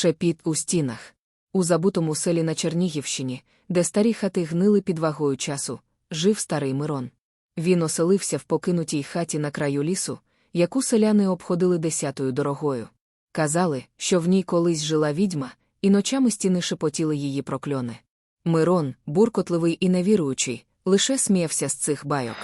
Шепіт у стінах. У забутому селі на Чернігівщині, де старі хати гнили під вагою часу, жив старий Мирон. Він оселився в покинутій хаті на краю лісу, яку селяни обходили десятою дорогою. Казали, що в ній колись жила відьма, і ночами стіни шепотіли її прокльони. Мирон, буркотливий і невіруючий, лише сміявся з цих байок.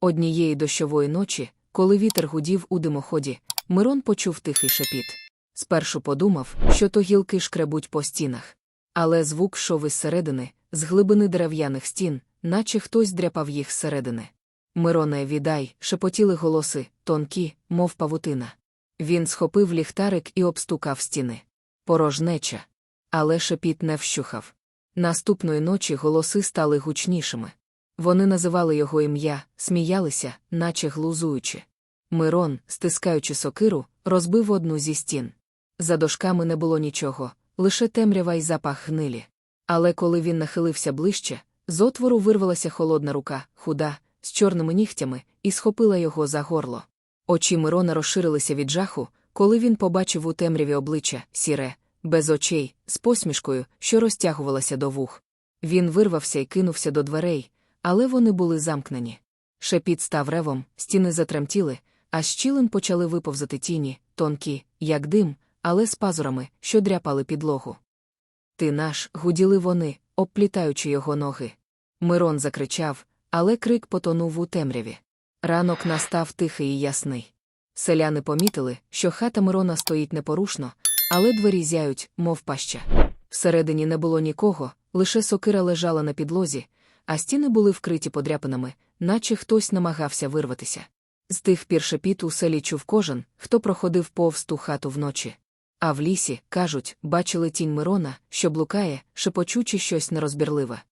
Однієї дощової ночі, коли вітер гудів у димоході, Мирон почув тихий шепіт. Спершу подумав, що то гілки шкребуть по стінах. Але звук шов із середини, з глибини дерев'яних стін, наче хтось дряпав їх зсередини. Мироне, віддай, шепотіли голоси, тонкі, мов павутина. Він схопив ліхтарик і обстукав стіни. Порожнеча. Але шепіт не вщухав. Наступної ночі голоси стали гучнішими. Вони називали його ім'я, сміялися, наче глузуючи. Мирон, стискаючи сокиру, розбив одну зі стін. За дошками не було нічого, лише темрява й запах гнилі. Але коли він нахилився ближче, з отвору вирвалася холодна рука, худа, з чорними нігтями, і схопила його за горло. Очі Мирона розширилися від жаху, коли він побачив у темряві обличчя, сіре, без очей, з посмішкою, що розтягувалася до вух. Він вирвався і кинувся до дверей, але вони були замкнені. Шепіт став ревом, стіни затремтіли, а з щілин почали виповзати тіні, тонкі, як дим, але з пазурами, що дряпали підлогу. Ти наш, гуділи вони, обплітаючи його ноги. Мирон закричав, але крик потонув у темряві. Ранок настав тихий і ясний. Селяни помітили, що хата Мирона стоїть непорушно, але двері зяють, мов паща. Всередині не було нікого, лише сокира лежала на підлозі, а стіни були вкриті подряпинами, наче хтось намагався вирватися. З тих пір шепіт у селі чув кожен, хто проходив повз ту хату вночі. А в лісі, кажуть, бачили тінь Мирона, що блукає, шепочучи щось нерозбірливе.